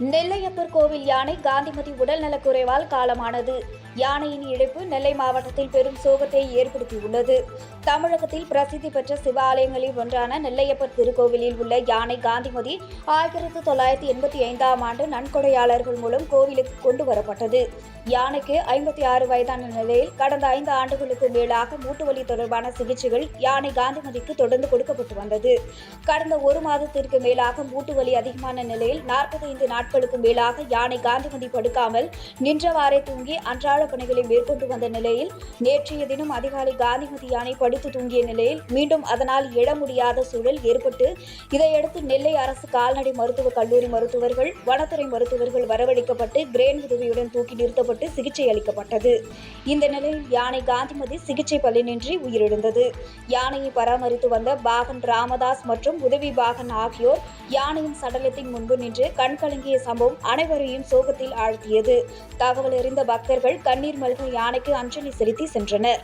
நெல்லையப்பர் கோவில் யானை காந்திமதி உடல்நலக்குறைவால் காலமானது. யானையின் இழப்பு நெல்லை மாவட்டத்தில் பெரும் சோகத்தை ஏற்படுத்தியுள்ளது. தமிழகத்தில் பிரசித்தி பெற்ற சிவாலயங்களில் ஒன்றான நெல்லையப்பர் திருக்கோவிலில் உள்ள யானை காந்திமதி ஆயிரத்து தொள்ளாயிரத்தி எண்பத்தி ஐந்தாம் ஆண்டு நன்கொடையாளர்கள் மூலம் கோவிலுக்கு கொண்டு வரப்பட்டது. யானைக்கு ஐம்பத்தி ஆறு வயதான நிலையில் கடந்த ஐந்து ஆண்டுகளுக்கு மேலாக மூட்டுவலி தொடர்பான சிகிச்சைகள் யானை காந்திமதிக்கு தொடர்ந்து கொடுக்கப்பட்டு வந்தது. கடந்த ஒரு மாதத்திற்கு மேலாக மூட்டுவலி அதிகமான நிலையில் நாற்பத்தைந்து நாட்களுக்கு மேலாக யானை காந்திமதி படுக்காமல் நின்றவாறே தூங்கி அன்றாட பணிகளை மேற்கொண்டு வந்த நிலையில் நேற்றைய தினம் அதிகாலை காந்திமதி யானை படித்து தூங்கிய நிலையில் மீண்டும் அதனால் எழ முடியாத சூழல் ஏற்பட்டு இதையடுத்து நெல்லை அரசு கால்நடை மருத்துவக் கல்லூரி மருத்துவர்கள் வனத்துறை மருத்துவர்கள் வரவழைக்கப்பட்டு கிரேன் உதவியுடன் தூக்கி நிறுத்தப்பட்டு சிகிச்சை அளிக்கப்பட்டது. இந்த நிலையில் யானை காந்திமதி சிகிச்சை பலனின்றி உயிரிழந்தது. யானையை பராமரித்து வந்த பாகன் ராமதாஸ் மற்றும் உதவி பாகன் ஆகியோர் யானையின் சடலத்தின் முன்பு நின்று கண்கலங்கிய சம்பவம் அனைவரையும் சோகத்தில் ஆழ்த்தியது. தகவல் அறிந்த பக்தர்கள் கண்ணீர் மல்க யானைக்கு அஞ்சலி செலுத்தி சென்றனர்.